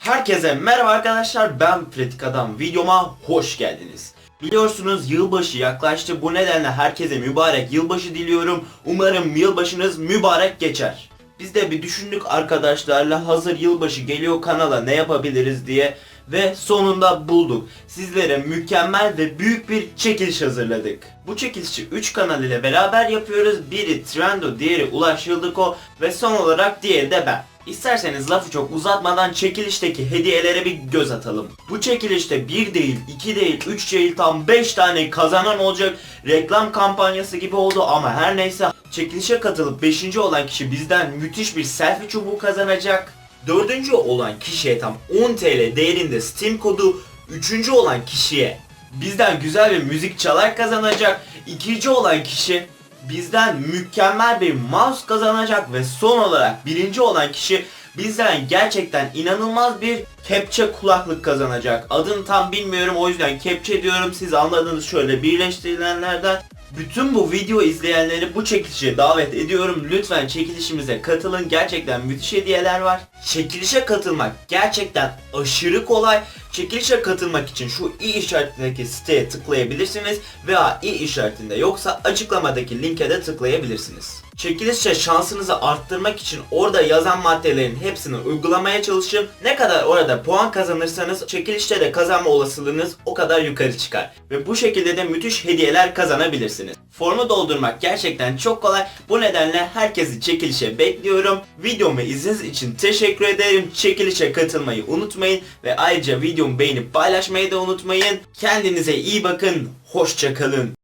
Herkese merhaba arkadaşlar ben Pratik Adam videoma hoş geldiniz. Biliyorsunuz yılbaşı yaklaştı bu nedenle herkese mübarek yılbaşı diliyorum. Umarım yılbaşınız mübarek geçer. Biz de bir düşündük arkadaşlarla hazır yılbaşı geliyor kanala ne yapabiliriz diye ve sonunda bulduk. Sizlere mükemmel ve büyük bir çekiliş hazırladık. Bu çekilişi 3 kanal ile beraber yapıyoruz. Biri Trendo, diğeri Ulaş Yıldıko ve son olarak diğeri de ben. İsterseniz lafı çok uzatmadan çekilişteki hediyelere bir göz atalım. Bu çekilişte 1 değil, 2 değil, 3 değil tam 5 tane kazanan olacak. Reklam kampanyası gibi oldu ama her neyse çekilişe katılıp 5. olan kişi bizden müthiş bir selfie çubuğu kazanacak. Dördüncü olan kişiye tam 10 TL değerinde Steam kodu, üçüncü olan kişiye bizden güzel bir müzik çalar kazanacak. İkinci olan kişi bizden mükemmel bir mouse kazanacak ve son olarak birinci olan kişi bizden gerçekten inanılmaz bir kepçe kulaklık kazanacak. Adını tam bilmiyorum o yüzden kepçe diyorum siz anladınız şöyle birleştirilenlerden. Bütün bu video izleyenleri bu çekilişe davet ediyorum. Lütfen çekilişimize katılın. Gerçekten müthiş hediyeler var. Çekilişe katılmak gerçekten aşırı kolay. Çekilişe katılmak için şu i işaretindeki siteye tıklayabilirsiniz veya i işaretinde yoksa açıklamadaki linke de tıklayabilirsiniz. Çekilişte şansınızı arttırmak için orada yazan maddelerin hepsini uygulamaya çalışın. Ne kadar orada puan kazanırsanız çekilişte de kazanma olasılığınız o kadar yukarı çıkar. Ve bu şekilde de müthiş hediyeler kazanabilirsiniz. Formu doldurmak gerçekten çok kolay. Bu nedenle herkesi çekilişe bekliyorum. Videomu izlediğiniz için teşekkür ederim. Çekilişe katılmayı unutmayın ve ayrıca videomu beğenip paylaşmayı da unutmayın. Kendinize iyi bakın. Hoşçakalın.